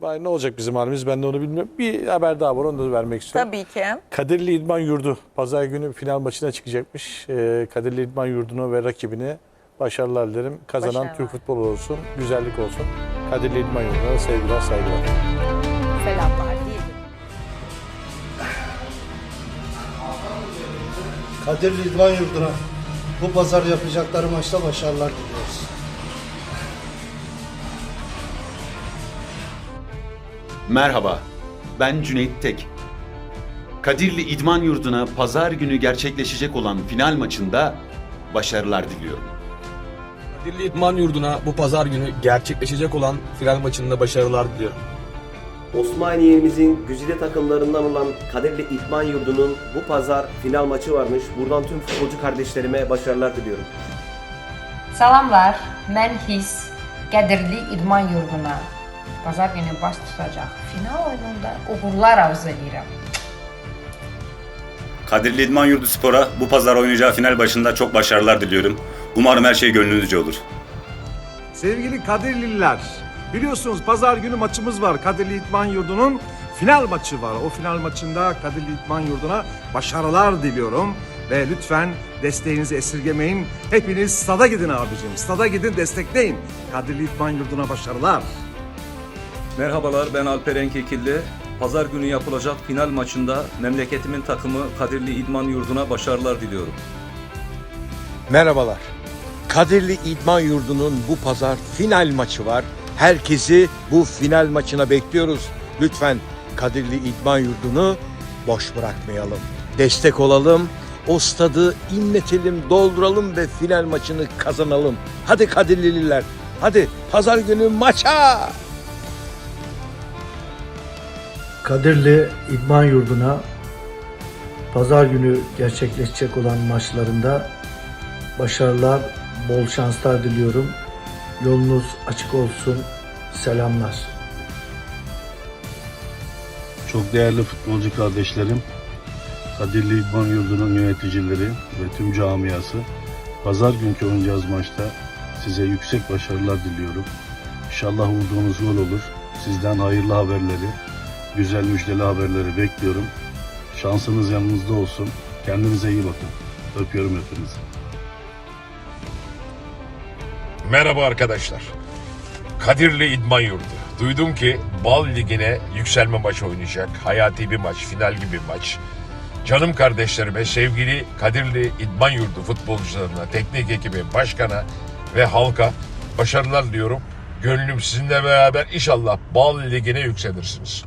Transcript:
Vay, Ne olacak bizim halimiz ben de onu bilmiyorum. Bir haber daha var onu da vermek istiyorum. Tabii ki. Kadirli İdman Yurdu pazar günü final maçına çıkacakmış. Ee, Kadirli İdman Yurdu'na ve rakibine başarılar dilerim. Kazanan Başarılar. Türk futbolu olsun, güzellik olsun. Kadirli İdman Yurdu'na sevgiler, saygılar. Selamlar diyelim. Kadirli İdman Yurdu'na bu pazar yapacakları maçta başarılar diliyoruz. Merhaba, ben Cüneyt Tek. Kadirli İdman Yurdu'na pazar günü gerçekleşecek olan final maçında başarılar diliyorum. Kadirli İdman Yurdu'na bu pazar günü gerçekleşecek olan final maçında başarılar diliyorum. Osmaniye'mizin güzide takımlarından olan Kadirli İdman Yurdu'nun bu pazar final maçı varmış. Buradan tüm futbolcu kardeşlerime başarılar diliyorum. Salamlar, mən His Qədirli İdman Yurduna Bazar günü baş tutacaq final oyununda uğurlar arzu edirəm. Kadirli İdman Yurdu Spor'a bu pazar oynayacağı final başında çok başarılar diliyorum. Umarım her şey gönlünüzce olur. Sevgili Kadirliler, biliyorsunuz pazar günü maçımız var. Kadirli İdman Yurdu'nun final maçı var. O final maçında Kadirli İdman Yurdu'na başarılar diliyorum. Ve lütfen desteğinizi esirgemeyin. Hepiniz stada gidin abicim. Stada gidin destekleyin. Kadirli İdman Yurdu'na başarılar. Merhabalar ben Alperen Kekilli. Pazar günü yapılacak final maçında memleketimin takımı Kadirli İdman Yurdu'na başarılar diliyorum. Merhabalar. Kadirli İdman Yurdu'nun bu pazar final maçı var. Herkesi bu final maçına bekliyoruz. Lütfen Kadirli İdman Yurdu'nu boş bırakmayalım. Destek olalım. O stadı inletelim, dolduralım ve final maçını kazanalım. Hadi Kadirlililer. Hadi pazar günü maça. Kadirli İdman Yurdu'na pazar günü gerçekleşecek olan maçlarında başarılar, bol şanslar diliyorum. Yolunuz açık olsun. Selamlar. Çok değerli futbolcu kardeşlerim, Kadirli İdman Yurdu'nun yöneticileri ve tüm camiası, pazar günkü oynayacağız maçta size yüksek başarılar diliyorum. İnşallah vurduğunuz gol olur. Sizden hayırlı haberleri, güzel müjdeli haberleri bekliyorum. Şansınız yanınızda olsun. Kendinize iyi bakın. Öpüyorum hepinizi. Merhaba arkadaşlar. Kadirli İdman Yurdu. Duydum ki Bal Ligi'ne yükselme maçı oynayacak. Hayati bir maç, final gibi bir maç. Canım kardeşlerime, sevgili Kadirli İdman Yurdu futbolcularına, teknik ekibi, başkana ve halka başarılar diliyorum. Gönlüm sizinle beraber inşallah Bal Ligi'ne yükselirsiniz.